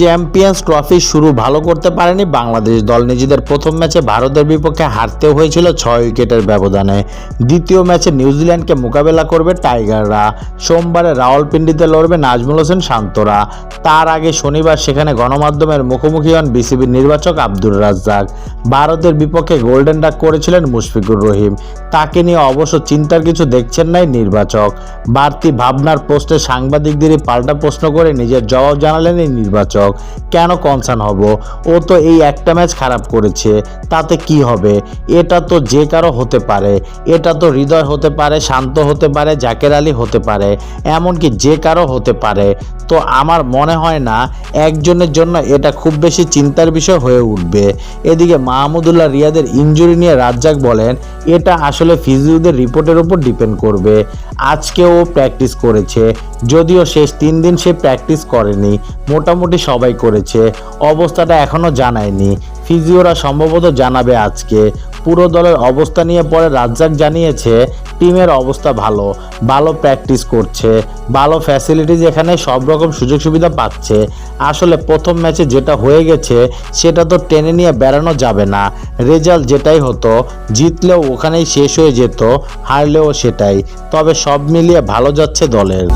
Champions trophy শুরু ভালো করতে পারেনি বাংলাদেশ দল। নিজেদের প্রথম ম্যাচে ভারতের বিপক্ষে হারতে হয়েছিল ছয় উইকেটের ব্যবধানে। দ্বিতীয় ম্যাচে নিউজিল্যান্ডকে মোকাবেলা করবে টাইগাররা। সোমবারে রাওয়ালপিন্ডিতে লড়বে নাজমুল হোসেন শান্তরা। তার আগে শনিবার সেখানে গণমাধ্যমের মুখোমুখি হন বিসিবির নির্বাচক আব্দুর রাজ্জাক। ভারতের বিপক্ষে গোল্ডেন ডাক করেছিলেন মুশফিকুর রহিম। তাকে নিয়ে অবশ্য চিন্তার কিছু দেখছেন নাই নির্বাচক। বাড়তি ভাবনার পোস্টে সাংবাদিকদেরই পাল্টা প্রশ্ন করে নিজের জবাব জানালেন এই নির্বাচক। কেন কনসার্ন হব? ও তো এই একটা ম্যাচ খারাপ করেছে, তাতে কি হবে? এটা তো যে কারও হতে পারে। এটা তো হৃদয় হতে পারে, শান্ত হতে পারে, জাকের আলী হতে পারে, এমনকি যে কারও হতে পারে। তো আমার মনে হয় না একজনের জন্য এটা খুব বেশি চিন্তার বিষয় হয়ে উঠবে। এদিকে মাহমুদুল্লাহ রিয়াদের ইঞ্জুরি নিয়ে রাজ্জাক বলেন, এটা আসলে ফিজিওদের রিপোর্টের উপর ডিপেন্ড করবে। আজকে ও প্র্যাকটিস করেছে। যদিও শেষ তিন দিন সে প্র্যাকটিস করেনি, মোটামুটি সবাই করেছে। অবস্থাটা এখনও জানায়নি। ফিজিওরা সম্ভবত জানাবে আজকে। পুরো দলের অবস্থা নিয়ে পরে রাজ্জাক জানিয়েছে, টিমের অবস্থা ভালো ভালো প্র্যাকটিস করছে, ভালো ফ্যাসিলিটিজ এখানে সব রকম সুযোগ সুবিধা পাচ্ছে। আসলে প্রথম ম্যাচে যেটা হয়ে গেছে, সেটা তো টেনে নিয়ে বেড়ানো যাবে না। রেজাল্ট যেটাই হতো, জিতলেও ওখানেই শেষ হয়ে যেত, হারলেও সেটাই। তবে সব মিলিয়ে ভালো যাচ্ছে দলের।